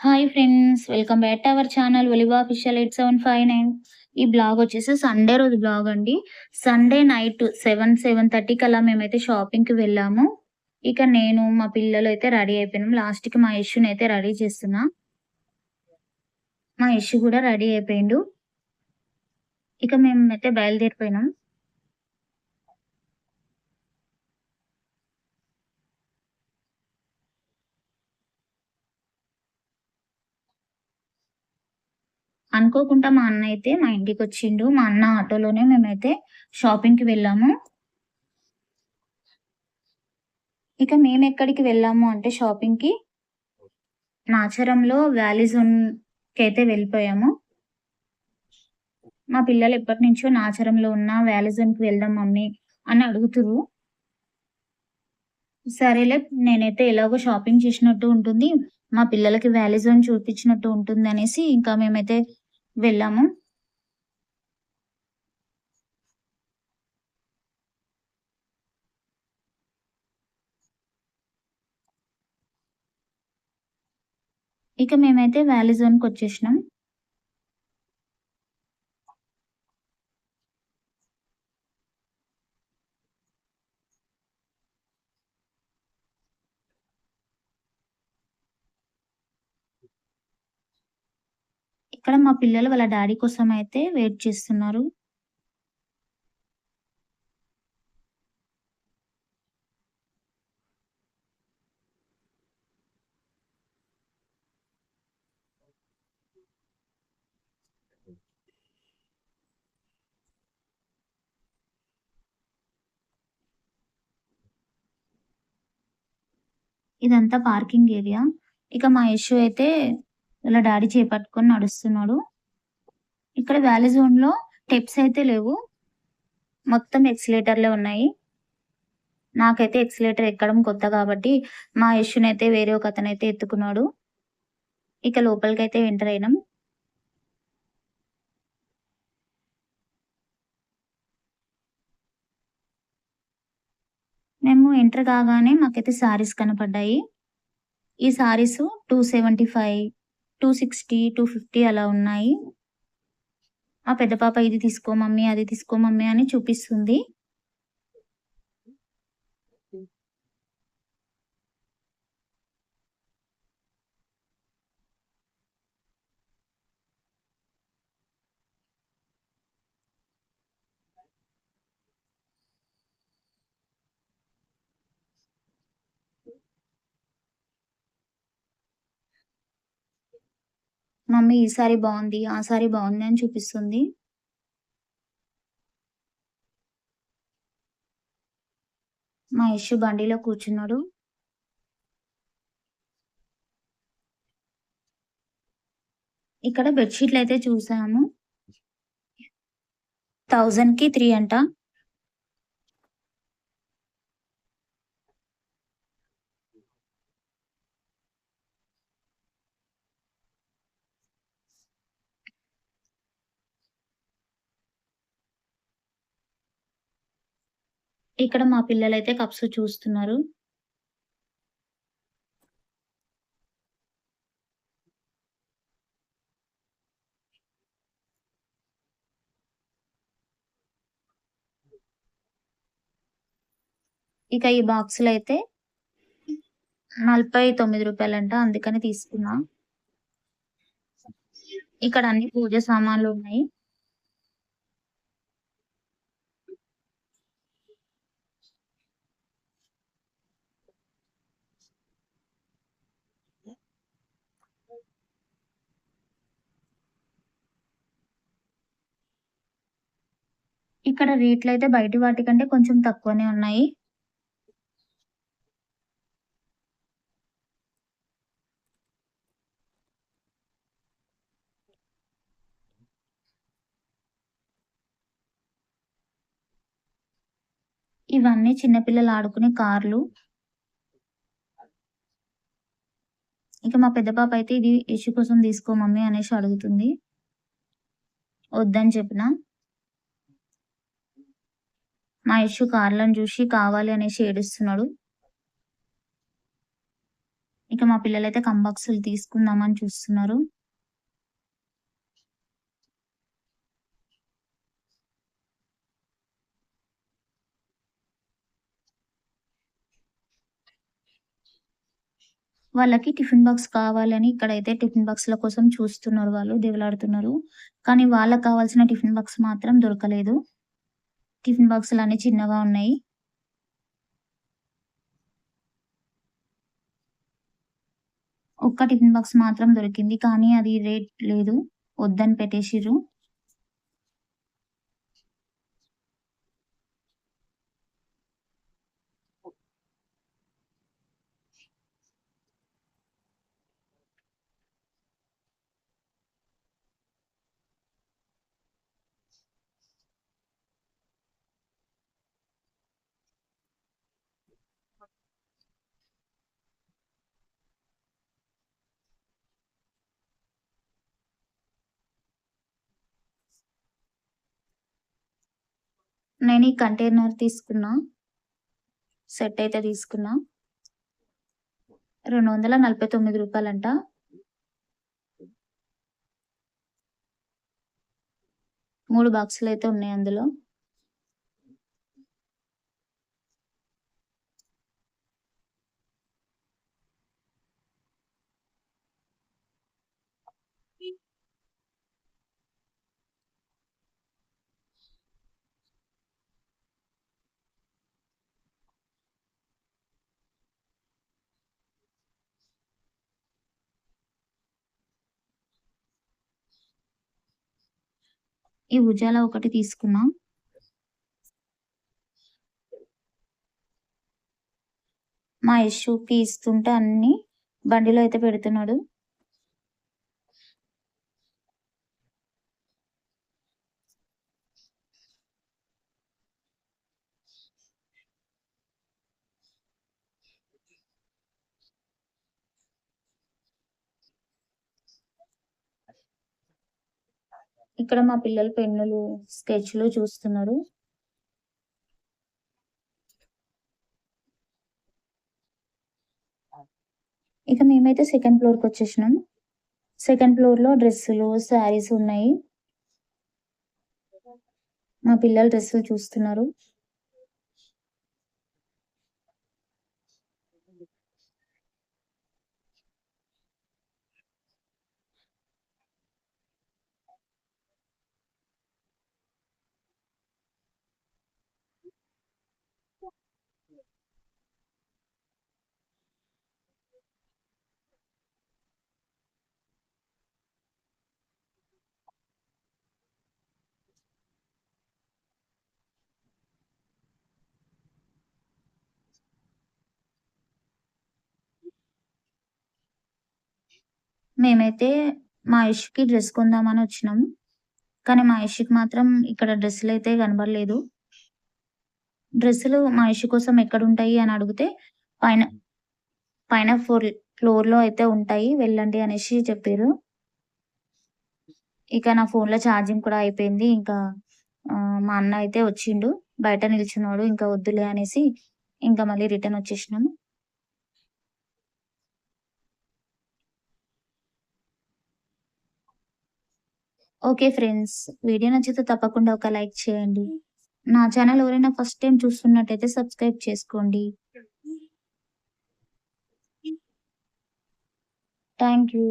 Hi friends welcome back to our channel Oliva official eight seven five nine ఈ blog వచ్చేసి Sunday రోజు blog అండి. Sunday night seven seven థర్టీకి అలా మేమైతే షాపింగ్కి వెళ్ళాము. ఇక నేను మా పిల్లలు అయితే రెడీ అయిపోయినాం. లాస్ట్కి మా ఇష్యూని అయితే రెడీ చేస్తున్నా. మా ఇష్యూ కూడా రెడీ అయిపోయిండు. ఇక మేమైతే బయలుదేరిపోయినాం. అనుకోకుండా మా అన్న అయితే మా ఇంటికి వచ్చిండు. మా అన్న ఆటోలోనే మేమైతే షాపింగ్కి వెళ్ళాము. ఇక మేము ఎక్కడికి వెళ్ళాము అంటే షాపింగ్కి? నాచరంలో వ్యాలీ జోన్కి అయితే వెళ్ళిపోయాము. మా పిల్లలు ఎప్పటి నుంచో నాచరంలో ఉన్న వ్యాలీ జోన్కి వెళ్దాం మమ్మీ అని అడుగుతురు సరేలే నేనైతే ఎలాగో షాపింగ్ చేసినట్టు ఉంటుంది. మా పిల్లలకి వ్యాలీ జోన్ చూపించినట్టు ఉంటుంది అనేసి ఇంకా మేమైతే వెళ్ళాము. ఇక మేమైతే వ్యాలీ జోన్కి వచ్చేసినాం. ఇక్కడ మా పిల్లలు వాళ్ళ డాడీ కోసం అయితే వెయిట్ చేస్తున్నారు. ఇదంతా పార్కింగ్ ఏరియా. ఇక మా ఇష్యూ అయితే ఇలా డాడీ చేపట్టుకొని నడుస్తున్నాడు. ఇక్కడ వ్యాలీ జోన్లో టెప్స్ అయితే లేవు. మొత్తం ఎక్సిలేటర్లే ఉన్నాయి. నాకైతే ఎక్సిలేటర్ ఎక్కడం కొత్త కాబట్టి మా ఇష్యూని అయితే వేరే ఒక అతనైతే ఎత్తుకున్నాడు. ఇక లోపలికి అయితే ఎంటర్ అయినాం. మేము ఎంటర్ కాగానే మాకైతే సారీస్ కనపడ్డాయి. ఈ saris two seventy five two sixty two fifty అలా ఉన్నాయి. ఆ పెద్ద పాప ఇది తీసుకో మమ్మీ అది తీసుకో మమ్మీ అని చూపిస్తుంది. మమ్మీ ఈ సారీ బాగుంది ఆ సారీ బాగుంది అని చూపిస్తుంది. మా యశు బండిలో కూర్చున్నాడు. ఇక్కడ బెడ్షీట్లు అయితే చూసాము. థౌజండ్కి త్రీ అంట. ఇక్కడ మా పిల్లలైతే కప్స్ చూస్తున్నారు. ఇక ఈ బాక్సులు అయితే నలభై తొమ్మిది రూపాయలంట అందుకని తీసుకున్నా. ఇక్కడ అన్ని పూజ సామాన్లు ఉన్నాయి. ఇక్కడ రేట్లు అయితే బయట వాటికంటే కొంచెం తక్కువనే ఉన్నాయి. ఇవన్నీ చిన్నపిల్లలు ఆడుకునే కార్లు. ఇక మా పెద్ద పాప అయితే ఇది ఇష్యూ కోసం తీసుకో మమ్మీ అనేసి అడుగుతుంది. వద్దని చెప్పిన. మా యశు కార్లను చూసి కావాలి అనేసి ఏడుస్తున్నాడు ఇక మా పిల్లలైతే కంబాక్సులు తీసుకుందామని చూస్తున్నారు. వాళ్ళకి టిఫిన్ బాక్స్ కావాలని ఇక్కడైతే టిఫిన్ బాక్స్‌ల కోసం చూస్తున్నారు వాళ్ళు. దేవులాడుతున్నారు. కానీ వాళ్ళకి కావాల్సిన టిఫిన్ బాక్స్ మాత్రం దొరకలేదు. టిఫిన్ బాక్సులన్నీ చిన్నగా ఉన్నాయి. ఒక్క టిఫిన్ బాక్స్ మాత్రం దొరికింది. కానీ అది రేట్ లేదు. వద్దని పెట్టేసిర్రు. నేను ఈ కంటైనర్ తీసుకున్నా. సెట్ అయితే తీసుకున్నా. రెండు వందల నలభై తొమ్మిది రూపాయలంట. మూడు బాక్సులు అయితే ఉన్నాయి అందులో. ఈ ఉజాల ఒకటి తీసుకున్నాం మా యష్షుకి ఇస్తుంటే అన్ని బండిలో అయితే పెడుతున్నాడు. ఇక్కడ మా పిల్లలు పెన్నులు, స్కెచ్‌లు చూస్తున్నారు. ఇక మేమైతే సెకండ్ ఫ్లోర్‌కొచ్చేసినాం. సెకండ్ ఫ్లోర్‌లో డ్రెస్సులు, శారీస్ ఉన్నాయి. మా పిల్లలు డ్రెస్సులు చూస్తున్నారు. మేమైతే మా యష్‌కి డ్రెస్ కొందామని వచ్చినాము కానీ మా యష్‌కి మాత్రం ఇక్కడ డ్రెస్సులు అయితే కనబడలేదు. డ్రెస్సులు మా యష్ కోసం ఎక్కడుంటాయి అని అడిగితే పైన పైన ఫోర్ ఫ్లోర్‌లో అయితే ఉంటాయి. వెళ్ళండి అనేసి చెప్పారు ఇక నా ఫోన్‌లో ఛార్జింగ్ కూడా అయిపోయింది. ఇంకా మా అన్న అయితే వచ్చిండు. బయట నిల్చున్నాడు. ఇంకా వద్దులే అనేసి ఇంకా మళ్ళీ రిటర్న్ వచ్చేసినాము ఓకే ఫ్రెండ్స్. వీడియో నచ్చితే తప్పకుండా ఒక లైక్ చేయండి. నా ఛానల్ ఎవరైనా ఫస్ట్ టైమ్ చూస్తున్నట్టయితే సబ్స్క్రైబ్ చేసుకోండి. Thank you.